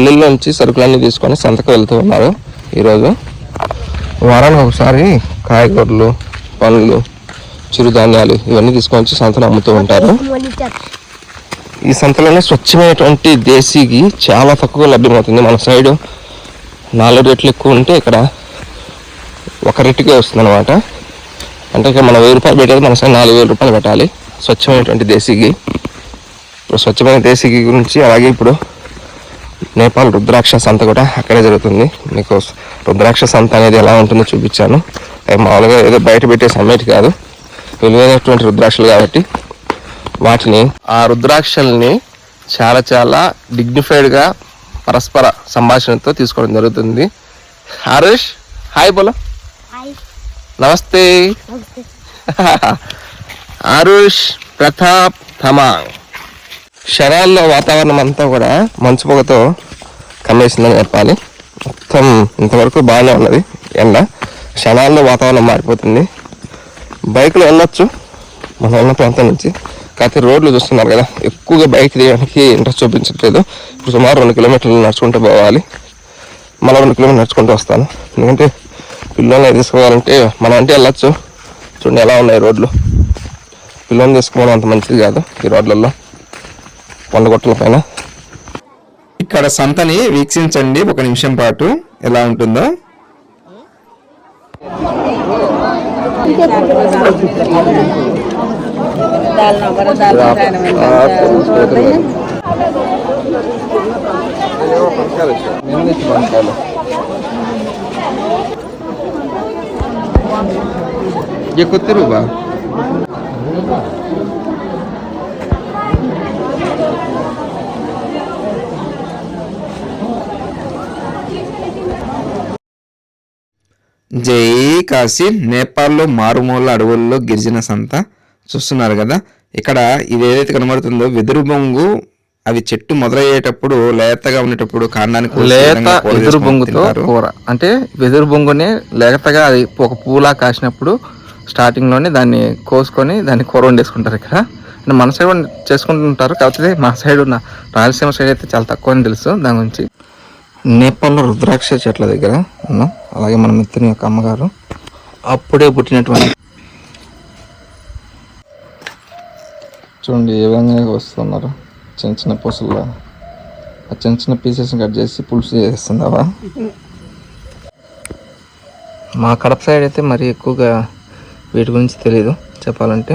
పల్లెల్లోంచి సరుకులన్నీ తీసుకొని సంతకు వెళ్తూ ఉన్నారు ఈరోజు. వారానికి ఒకసారి కాయగూరలు పండ్లు చిరుధాన్యాలు ఇవన్నీ తీసుకొని వచ్చి సంతలో అమ్ముతూ ఉంటారు. ఈ సంతలోనే స్వచ్ఛమైనటువంటి దేశీకి చాలా తక్కువ లభ్యమవుతుంది. మన సైడు నాలుగు రేట్లు ఎక్కువ ఉంటే ఇక్కడ ఒక రేటుకే వస్తుంది అనమాట అంటే ఇక్కడ మనం వెయ్యి రూపాయలు పెట్టేది మన సైడ్ నాలుగు వేల రూపాయలు పెట్టాలి. స్వచ్ఛమైనటువంటి దేశీకి ఇప్పుడు స్వచ్ఛమైన దేశీకి గురించి అలాగే ఇప్పుడు నేపాల్ రుద్రాక్ష సంత కూడా అక్కడే జరుగుతుంది. మీకు రుద్రాక్ష సంత అనేది ఎలా ఉంటుందో చూపించాను. అవి మామూలుగా ఏదో బయట పెట్టే సమ్మేటి కాదు. విలువైనటువంటి రుద్రాక్షలు కాబట్టి వాటిని ఆ రుద్రాక్షల్ని చాలా చాలా డిగ్నిఫైడ్గా పరస్పర సంభాషణతో తీసుకోవడం జరుగుతుంది. హరీష్ హాయ్ బోలో. నమస్తే. ఆరుష్ ప్రతాప్ థమాంగ్ క్షణాల్లో వాతావరణం అంతా కూడా మంచు పొగతో కమ్మేసిందని చెప్పాలి. మొత్తం ఇంతవరకు బాగానే ఉన్నది ఎండ. క్షణాల్లో వాతావరణం మారిపోతుంది. బైక్లో వెళ్ళొచ్చు. మనం ఉన్న ప్రాంతం నుంచి. కాకపోతే రోడ్లు చూస్తున్నారు కదా ఎక్కువగా బైక్ తీయడానికి ఇంట్రెస్ట్ చూపించట్లేదు. ఇప్పుడు సుమారు రెండు కిలోమీటర్లు నడుచుకుంటూ పోవాలి. మళ్ళీ రెండు కిలోమీటర్లు నడుచుకుంటూ వస్తాను. ఎందుకంటే పిల్లల్ని తీసుకోవాలంటే మనం అంటే వెళ్ళొచ్చు. చూడండి ఎలా ఉన్నాయి రోడ్లు. పిల్లల్ని తీసుకోవడం అంత మంచిది కాదు ఈ రోడ్లలో కొండగొట్టల పైన ఇక్కడ సంతని వీక్షించండి ఒక నిమిషం పాటు ఎలా ఉంటుందో दाल ना बरं दाल खायला म्हणजे ये कितने रुपया జై కాశీ నేపాల్లో మారుమూల అడవుల్లో గిరిజన సంత చూస్తున్నారు కదా. ఇక్కడ ఇది ఏదైతే కనబడుతుందో వెదురు బొంగు అవి చెట్టు మొదలయ్యేటప్పుడు లేతగా ఉండేటప్పుడు కాండానికి లేత వెదురు బొంగుతో. కూర. అంటే వెదురు బొంగుని లేతగా అది ఒక పూలా కాసినప్పుడు స్టార్టింగ్లోనే దాన్ని కోసుకొని దాన్ని కూర వండేసుకుంటారు ఇక్కడ. అంటే మన సైడ్ చేసుకుంటుంటారు. కాకపోతే మా సైడ్ ఉన్న రాయలసీమ సైడ్ అయితే చాలా తక్కువ అని తెలుసు దాని గురించి. నేపాల్లో రుద్రాక్ష చెట్ల దగ్గర ఉన్నాం. అలాగే మన మిత్రుని యొక్క అమ్మగారు. అప్పుడే పుట్టినటువంటి చూడండి ఏ విధంగా వస్తున్నారు. చిన్న చిన్న పూసల్లో. ఆ చిన్న చిన్న పీసెస్ కట్ చేసి పులుసు చేస్తుందావా మా కడప సైడ్ అయితే మరి ఎక్కువగా వీటి గురించి తెలియదు చెప్పాలంటే.